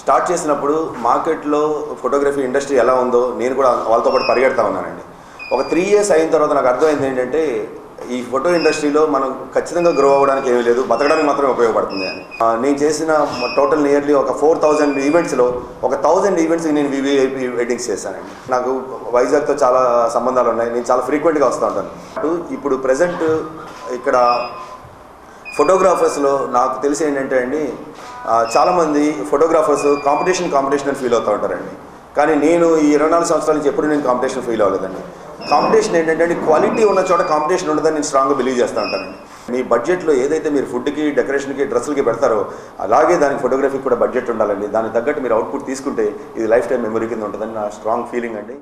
Start చేసినప్పుడు మార్కెట్లో photography industry ఎలా ఉందో నేను కూడా వాళ్ళతో పాటు పరిగెడతా ఉన్నానండి. ఒక త్రీ ఇయర్స్ అయిన తర్వాత నాకు అర్థమైంది ఏంటంటే ఈ ఫోటో ఇండస్ట్రీలో మనం ఖచ్చితంగా గ్రో అవ్వడానికి ఏమీ లేదు బతకడానికి మాత్రమే ఉపయోగపడుతుంది అని. నేను చేసిన టోటల్ నియర్లీ ఒక ఫోర్ థౌజండ్ ఈవెంట్స్లో ఒక థౌజండ్ ఈవెంట్స్కి నేను వివిఐపి వెడ్డింగ్స్ చేశానండి. నాకు వైజాగ్తో చాలా సంబంధాలు ఉన్నాయి నేను చాలా ఫ్రీక్వెంట్గా వస్తూ ఉంటాను. అటు ఇప్పుడు ప్రజెంట్ ఇక్కడ ఫోటోగ్రాఫర్స్లో నాకు తెలిసి ఏంటంటే అండి చాలామంది ఫోటోగ్రాఫర్స్ కాంపిటీషన్ కాంపిటీషన్ అని ఫీల్ అవుతూ ఉంటారండి. కానీ నేను ఈ ఇరవై నాలుగు సంవత్సరాల నుంచి ఎప్పుడు నేను కాంపిటీషన్ ఫీల్ అవ్వలేదండి. కాంపిటీషన్ ఏంటంటే క్వాలిటీ ఉన్న చోట కాంపిటీషన్ ఉండదని నేను స్ట్రాంగ్గా బిలీవ్ చేస్తూ ఉంటానండి మీ బడ్జెట్లో ఏదైతే మీరు ఫుడ్కి డెకరేషన్కి డ్రెస్సులకి పెడతారో అలాగే దానికి ఫోటోగ్రఫీకి కూడా బడ్జెట్ ఉండాలండి. దానికి తగ్గట్టు మీరు అవుట్పుట్ తీసుకుంటే ఇది లైఫ్ టైం మెమరీ కింద ఉంటుందని నా స్ట్రాంగ్ ఫీలింగ్ అండి.